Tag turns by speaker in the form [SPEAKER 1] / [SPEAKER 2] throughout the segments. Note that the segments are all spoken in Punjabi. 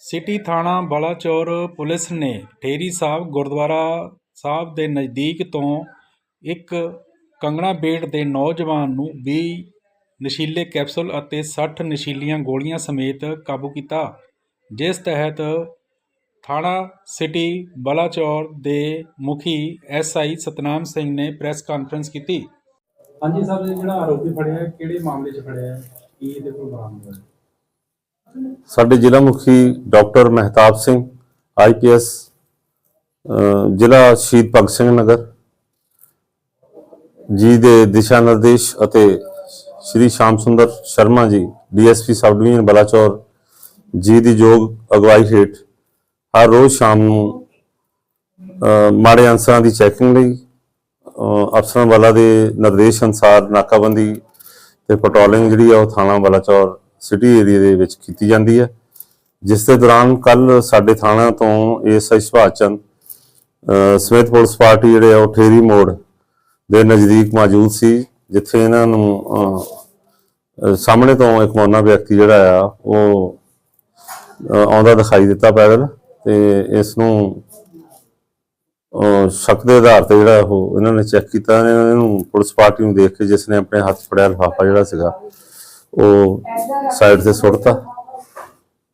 [SPEAKER 1] ਸਿਟੀ ਥਾਣਾ ਬਲਾਚੌਰ ਪੁਲਿਸ ਨੇ ਠੇਰੀ ਸਾਹਿਬ ਗੁਰਦੁਆਰਾ ਸਾਹਿਬ ਦੇ ਨਜ਼ਦੀਕ ਤੋਂ ਇੱਕ ਕੰਗਣਾ ਬੇਟ ਦੇ ਨੌਜਵਾਨ ਨੂੰ 20 ਨਸ਼ੀਲੇ ਕੈਪਸੂਲ ਅਤੇ 60 ਨਸ਼ੀਲੀਆਂ ਗੋਲੀਆਂ ਸਮੇਤ ਕਾਬੂ ਕੀਤਾ, ਜਿਸ ਤਹਿਤ ਥਾਣਾ ਸਿਟੀ ਬਲਾਚੌਰ ਦੇ ਮੁਖੀ ਐਸਆਈ ਸਤਨਾਮ ਸਿੰਘ ਨੇ ਪ੍ਰੈਸ ਕਾਨਫਰੰਸ ਕੀਤੀ। ਹਾਂਜੀ ਸਾਹਿਬ ਜਿਹੜਾ ਆਰੋਪੀ ਫੜਿਆ, ਕਿਹੜੇ ਮਾਮਲੇ 'ਚ ਫੜਿਆ? ਹੈ ਕੀ ਇਹਦੇ ਕੋਲ ਬਰਾਮਦ ਹੋਇਆ?
[SPEAKER 2] ਸਾਡੇ ਜ਼ਿਲ੍ਹਾ ਮੁਖੀ ਡਾਕਟਰ ਮਹਿਤਾਬ ਸਿੰਘ ਆਈਪੀਐਸ ਜ਼ਿਲ੍ਹਾ ਸ਼ਹੀਦ ਭਗਤ ਸਿੰਘ ਨਗਰ, ਜੀ ਦੇ ਦਿਸ਼ਾ ਨਿਰਦੇਸ਼ ਅਤੇ ਸ਼੍ਰੀ ਸ਼ਾਮ ਸੁੰਦਰ Sharma ji DSP sub division Balachaur, ਜੀ ਦੀ ਯੋਗ ਅਗਵਾਈ ਹੇਠ ਹਰ ਰੋਜ਼ ਸ਼ਾਮ ਨੂੰ ਮਾੜੇ ਅਨਸਰਾਂ ਦੀ ਚੈਕਿੰਗ ਲਈ ਅਫਸਰਾਂ ਵਾਲਾ ਦੇ ਨਿਰਦੇਸ਼ ਅਨੁਸਾਰ ਨਾਕਾਬੰਦੀ ਤੇ ਪੈਟਰੋਲਿੰਗ ਜਿਹੜੀ ਆ ਉਹ ਥਾਣਾ ਬਲਾਚੌਰ ਸਿਟੀ ਏਰੀਆ ਦੇ ਵਿੱਚ ਕੀਤੀ ਜਾਂਦੀ ਹੈ। ਜਿਸ ਦੇ ਦੌਰਾਨ ਕੱਲ ਸਾਡੇ ਥਾਣਾ ਤੋਂ ਏਐਸਆਈ ਸੁਭਾਸ਼ ਚੰਦ ਸਮੇਤ ਪੁਲਿਸ ਪਾਰਟੀ ਜਿਹੜੇ ਆ, ਉਹ ਠੇਰੀ ਮੋੜ ਦੇ ਨਜ਼ਦੀਕ ਮੌਜੂਦ ਸੀ, ਜਿੱਥੇ ਇਹਨਾਂ ਨੂੰ ਸਾਹਮਣੇ ਤੋਂ ਇੱਕ ਮੌਨਾ ਵਿਅਕਤੀ ਜਿਹੜਾ ਆ, ਉਹ ਆਉਂਦਾ ਦਿਖਾਈ ਦਿੱਤਾ ਪੈਦਲ ਤੇ ਇਸ ਨੂੰ, ਅਹ ਸ਼ੱਕ ਦੇ ਆਧਾਰ ਤੇ ਜਿਹੜਾ ਉਹ ਇਹਨਾਂ ਨੇ ਚੈੱਕ ਕੀਤਾ, ਇਹਨਾਂ ਨੂੰ ਪੁਲਿਸ ਪਾਰਟੀ ਨੂੰ ਦੇਖ ਕੇ ਜਿਸ ਨੇ ਆਪਣੇ ਹੱਥ ਫੜਿਆ ਲਿਫਾਫਾ ਜਿਹੜਾ ਸੀਗਾ ਉਹ ਸਾਈਡ ਤੇ ਸੁੱਟਤਾ।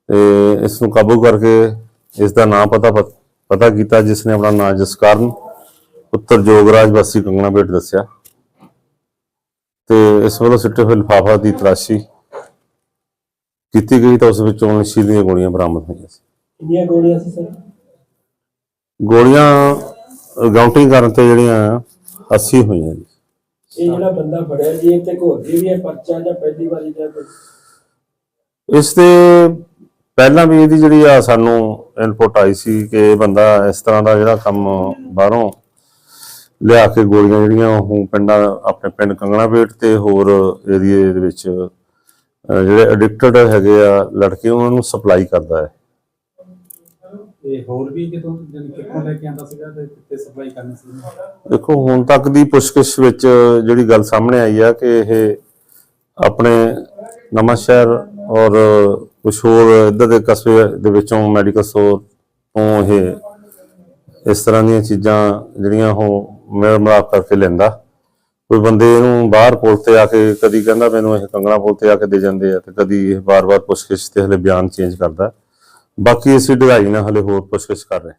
[SPEAKER 2] ਤੇ ਇਸ ਨੂੰ ਕਾਬੂ ਕਰਕੇ ਇਸ ਦਾ ਨਾਮ ਪਤਾ ਪਤ- ਕੀਤਾ ਜਿਸ ਨੇ ਆਪਣਾ ਨਾਮ ਜਸਕਰਨ ਉੱਤਰ ਜੋਗਰਾਜ ਵਾਸੀ ਕੰਗਣਾ ਬੇਟ ਦੱਸਿਆ। ਤੇ ਇਸ ਵੱਲੋਂ ਸਿੱਟੇ ਹੋਏ ਲਿਫਾਫਾ ਦੀ ਤਲਾਸ਼ੀ ਕੀਤੀ ਗਈ ਤਾਂ ਉਸ ਵਿੱਚੋਂ ਨਸ਼ੀਲੀਆਂ ਗੋਲੀਆਂ ਬਰਾਮਦ ਹੋਈਆਂ ਸੀ।
[SPEAKER 3] ਕਿੰਨੀਆਂ ਗੋਲੀਆਂ ਸੀ ਸਰ?
[SPEAKER 2] ਗੋਲੀਆਂ ਕਾਊਂਟਿੰਗ ਕਰਨ ਤੇ ਜਿਹੜੀਆਂ 80 ਹੋਈਆਂ ਜੀ।
[SPEAKER 3] ਇਹ ਜਿਹੜਾ ਬੰਦਾ ਫੜਿਆ, ਜੀ ਇਹ ਤੇ ਕੋਈ ਵੀ ਹੈ ਪਰਚਾ ਜਾਂ ਪਹਿਲੀ ਵਾਰੀ ਜਾਂ ਕੁਝ
[SPEAKER 2] ਇਸ ਤੇ ਪਹਿਲਾਂ ਵੀ ਇਹਦੀ ਜਿਹੜੀ ਆ ਸਾਨੂੰ ਇਨਪੁਟ ਆਈ ਸੀ ਕਿ ਇਹ ਬੰਦਾ ਇਸ ਤਰ੍ਹਾਂ ਦਾ ਜਿਹੜਾ ਕੰਮ ਬਾਹਰੋਂ ਲਿਆ ਕੇ ਗੋਲੀਆਂ ਜਿਹੜੀਆਂ ਉਹ ਪਿੰਡਾਂ, ਆਪਣੇ ਪਿੰਡ ਕੰਗਣਾ ਪੇਟ ਤੇ ਹੋਰ ਏਰੀਏ ਦੇ ਵਿੱਚ ਜਿਹੜੇ ਐਡਿਕਟਡ ਹੈਗੇ ਆ, ਲੜਕੇ ਉਹਨਾਂ ਨੂੰ ਸਪਲਾਈ ਕਰਦਾ ਹੈ।
[SPEAKER 1] ਤੇ ਹੋਰ ਵੀ ਕਿਤੋਂ ਜਾਣੀ ਕਿੱਥੋਂ ਲੈ ਕੇ ਆਂਦਾ ਸੀਗਾ ਤੇ ਕਿੱਥੇ ਸਪਲਾਈ ਕਰਨੀ ਸੀ?
[SPEAKER 2] ਦੇਖੋ, ਹੁਣ ਤੱਕ ਦੀ ਪੁੱਛਗਿੱਛ ਵਿੱਚ ਜਿਹੜੀ ਗੱਲ ਸਾਹਮਣੇ ਆਈ ਆ ਕਿ ਇਹ ਆਪਣੇ ਨਵਾਂ ਸ਼ਹਿਰ ਔਰ ਕੁਝ ਹੋਰ ਇੱਧਰ ਦੇ ਕਸਬੇ ਦੇ ਵਿੱਚੋਂ ਮੈਡੀਕਲ ਸਟੋਰ ਤੋਂ ਇਹ ਇਸ ਤਰ੍ਹਾਂ ਦੀਆਂ ਚੀਜ਼ਾਂ ਜਿਹੜੀਆਂ ਉਹ ਮੇਲ ਮਿਲਾਪ ਕਰਕੇ ਲੈਂਦਾ। ਕੋਈ ਬੰਦੇ ਇਹਨੂੰ ਬਾਹਰ ਪੁਲ ਤੇ ਆ ਕੇ ਕਦੀ ਕਹਿੰਦਾ ਮੈਨੂੰ ਇਹ ਕੰਗਣਾ ਪੁਲ ਤੇ ਆ ਕੇ ਦੇ ਜਾਂਦੇ ਆ ਤੇ ਕਦੀ ਇਹ ਬਾਰ-ਬਾਰ ਪੁੱਛਗਿੱਛ ਤੇ ਹਲੇ ਬਿਆਨ ਚੇਂਜ ਕਰਦਾ। ਬਾਕੀ ਅਸੀਂ ਡਿਗਾਈ ਨਾਲ ਹਲੇ ਹੋਰ ਪੁੱਛਗਿੱਛ ਕਰ ਰਹੇ